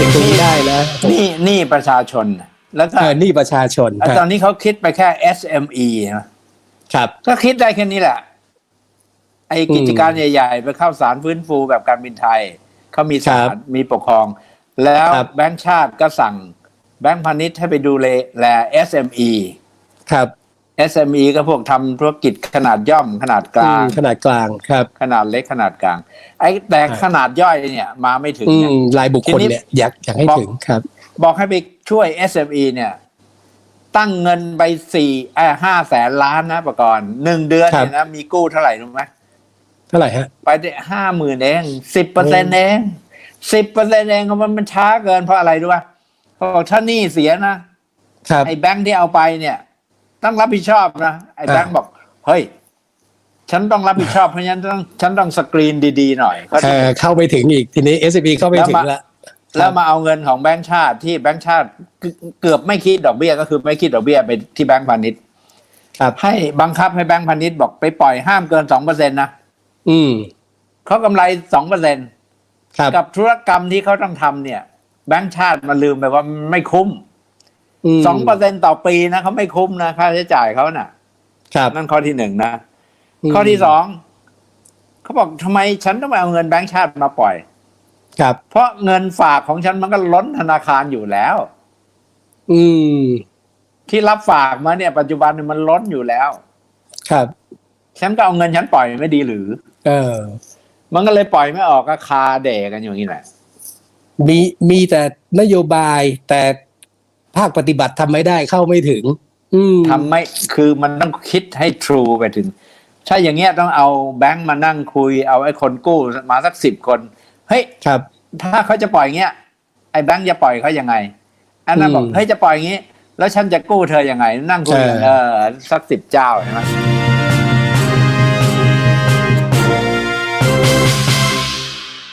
ถึงตรงนี้ได้นะนี่นี่ประชาชน แล้วก็เออนี่ประชาชนแล้วตอนนี้เขาคิดไปแค่ SME นะครับ ก็คิดได้แค่นี้แหละ ไอ้กิจการใหญ่ ๆ ไปเข้าสารฟื้นฟูแบบการบินไทย เขามีศาลมีปกครอง แล้วครับแบงก์ชาติก็สั่งแบงก์พาณิชย์ให้ไปดูแล SME ครับ SME ก็พวกทำธุรกิจขนาดย่อมขนาดกลางอืมขนาดกลางครับ ขนาดเล็กขนาดกลาง ไอ้แต่ครับขนาดย่อยเนี่ยมาไม่ถึงอืเนี่ยมรายบุคคลทีนี้เนี่ยอยากอยากให้บอกถึงครับ บอกให้ไปช่วย SME เนี่ย ตั้งเงินไปสี่เออห้าแสนล้านนะประกอบหนึ่งเดือนครับเนี่ยนะมีกู้เท่าไหร่รู้ไหมเท่าไหร่ฮะ ไปได้ห้าหมื่นเองสิบเปอร์เซ็นโอ้เองสิบเปอร์เซ็นเองก็มันมันช้าเกินเพราะอะไรรู้ป่ะเพราะถ้าหนี้เสียนะครับไอ้แบงค์ที่เอาไปเนี่ย ต้องรับผิดชอบนะไอ้แบงค์อ่าบอกเฮ้ยฉันต้องรับผิดชอบเพราะฉะนั้นต้องฉันต้องสกรีนดีๆหน่อยก็เออเข้าไปถึงอีกทีนี้ s อ b เข้าไปถึงแล้วแล้วมาเอาเงินของแบงค์ชาติที่แบงค์ชาติเกืเกือบไม่คิดดอกเบี้ยก็คือไม่คิดดอกเบี้ยไปที่แบงค์พาณิชย์ครับให้บังคับให้แบงค์พาณิชย์บอกไปปล่อยห้ามเกินสองเปอร์เซ็นต์นะอืมเขากำไรสองเปอร์เซ็นต์ครับกับธุรกรรมที่เขาต้องทำเนี่ย แบงค์ชาติมันลืมไปว่ามันไม่คุ้มม สองเปอร์เซ็นต่อปีนะเขาไม่คุ้มนะค่าใช้จ่ายเขาน่ะ ครับนั่นข้อที่หนึ่งนะมข้อที่สองเขาบอกทำไมฉันต้องไปเอาเงินแบงค์ชาติมาปล่อย ครับ เพราะเงินฝากของฉันมันก็ล้นธนาคารอยู่แล้ว อืม ที่รับฝากมาเนี่ย ปัจจุบันเนี่ยมันล้นอยู่แล้ว ครับ ฉันก็เอาเงินฉันปล่อยไม่ดีหรือ เออ มันก็เลยปล่อยไม่ออกก็คาเดกันอยู่อย่างนี้แหละมีมีแต่นโยบายแต่ ภาคปฏิบัติทำไม่ได้เข้าไม่ถึง อืมทำไม่คือมันต้องคิดให้ทรูไปถึง ถ้าอย่างเงี้ยต้องเอาแบงค์มานั่งคุยเอาไอ้คนกู้มาสักสิบคน เฮ้ยครับ ถ้าเขาจะปล่อยอย่างเงี้ยไอ้แบงค์จะปล่อยเขายังไงอันนั้นบอกอืมเฮ้ยจะปล่อยอย่างงี้ แล้วฉันจะกู้เธอยังไง นั่งคุยกันเอเอออสักสิบเจ้าใช่ไหม